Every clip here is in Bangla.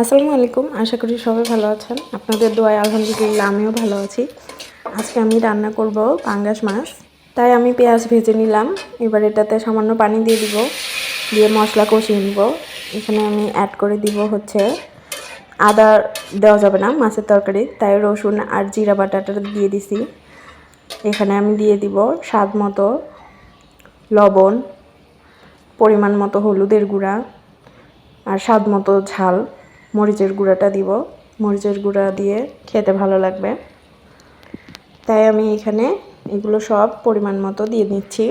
আসসালামু আলাইকুম, আশা করি সবাই ভালো আছেন। আপনাদের দোয়ায় আলহামদুলিল্লাহ আমিও ভালো আছি। আজকে আমি রান্না করব পাঙ্গাস মাছ। তাই আমি পেঁয়াজ ভেজে নিলাম। এবার এটাতে সামান্য পানি দিয়ে দিব, দিয়ে মশলা কষিয়ে নিব। এখানে আমি অ্যাড করে দিব হচ্ছে আদা দেওয়া যাবে না, মাছের তরকারি। তাই রসুন আর জিরা বাটাটা দিয়ে দিছি। এখানে আমি দিয়ে দিব স্বাদ মতো লবণ, পরিমাণ মতো হলুদের গুঁড়া আর স্বাদ মতো ঝাল। মরিচের গুঁড়াটা দিব। মরিচের গুঁড়া দিয়ে খেতে ভালো লাগবে। তাই আমি এখানে এগুলো সব পরিমাণ মতো দিয়ে নিচ্ছি।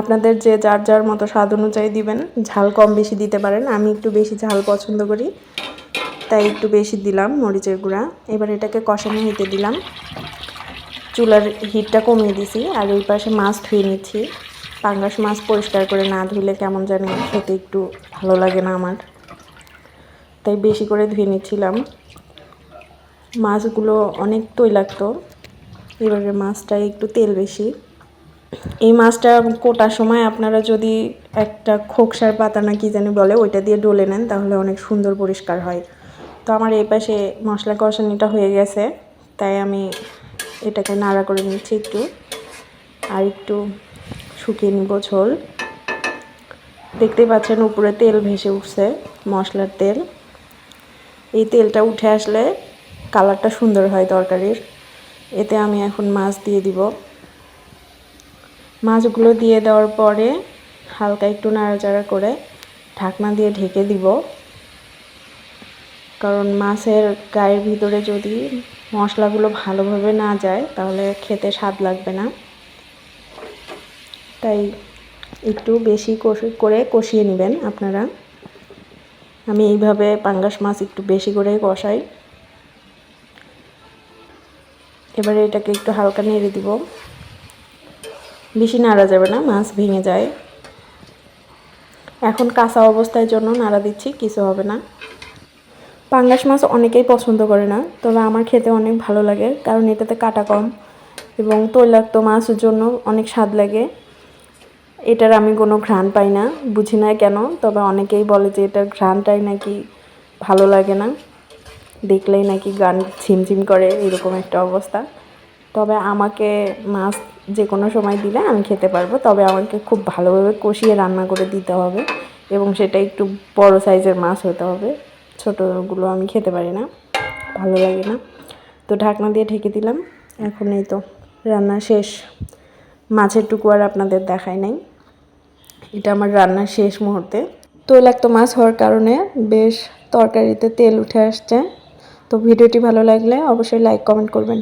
আপনাদের যে যার যার মতো স্বাদ অনুযায়ী দিবেন, ঝাল কম বেশি দিতে পারেন। আমি একটু বেশি ঝাল পছন্দ করি, তাই একটু বেশি দিলাম মরিচের গুঁড়া। এবার এটাকে কষানো হইতে দিলাম। চুলার হিটটা কমিয়ে দিছি আর এই পাশে মাছ ধুয়ে নিচ্ছি। পাঙ্গাস মাছ পরিষ্কার করে না ধুলে কেমন জানি খেতে একটু ভালো লাগে না আমার। তাই বেশি করে ধুয়ে নিচ্ছিলাম। মাছগুলো অনেক তৈলাক্ত এবারে মাছটা একটু তেল বেশি। এই মাছটা কোটার সময় আপনারা যদি একটা খোকসার পাতা না কি জানি বলে, ওইটা দিয়ে ডলে নেন, তাহলে অনেক সুন্দর পরিষ্কার হয়। তো আমার এই পাশে মশলা কষানিটা হয়ে গেছে, তাই আমি এটাকে নাড়া করে নিচ্ছি একটু। আর একটু শুকিয়ে নিব ঝোল। দেখতেই পাচ্ছেন উপরে তেল ভেসে উঠছে, মশলার তেল। এই তেলটা উঠে আসলে কালারটা সুন্দর হয় তরকারির। এতে আমি এখন মাছ দিয়ে দিব। মাছগুলো দিয়ে দেওয়ার পরে হালকা একটু নাড়াচাড়া করে ঢাকনা দিয়ে ঢেকে দিব। কারণ মাছের গায়ের ভিতরে যদি মশলাগুলো ভালোভাবে না যায়, তাহলে খেতে স্বাদ লাগবে না। তাই একটু বেশি করে কষিয়ে নেবেন আপনারা। আমি এইভাবে পাঙ্গাস মাছ একটু বেশি করে কষাই। এবারে এটাকে একটু হালকা নেড়ে দিব। বেশি নাড়া যাবে না, মাছ ভেঙে যায়। এখন কাঁচা অবস্থায় জন্য নাড়া দিচ্ছি, কিছু হবে না। পাঙ্গাস মাছ অনেকেই পছন্দ করে না, তবে আমার খেতে অনেক ভালো লাগে, কারণ এটাতে কাটা কম এবং তৈলাক্ত মাছের জন্য অনেক স্বাদ লাগে। এটার আমি কোনো ঘ্রাণ পাই না, বুঝি না কেন, তবে অনেকেই বলে যে এটার ঘ্রাণটাই নাকি ভালো লাগে না। দেখলেই নাকি গান ঝিমঝিম করে, এরকম একটা অবস্থা। তবে আমাকে মাছ যে কোনো সময় দিলে আমি খেতে পারব, তবে আমাকে খুব ভালোভাবে কষিয়ে রান্না করে দিতে হবে এবং সেটা একটু বড় সাইজের মাছ হতে হবে। ছোটোগুলো আমি খেতে পারি না, ভালো লাগে না। তো ঢাকনা দিয়ে ঢেকে দিলাম, এখন এই তো রান্না শেষ। মাছের টুকু আর আপনাদের দেখায় নাই। এটা আমার রান্নার শেষ মুহূর্তে। তৈলাক্ত মাছ হওয়ার কারণে বেশ তরকারিতে তেল উঠে আসছে। তো ভিডিওটি ভালো লাগলে অবশ্যই লাইক কমেন্ট করবেন।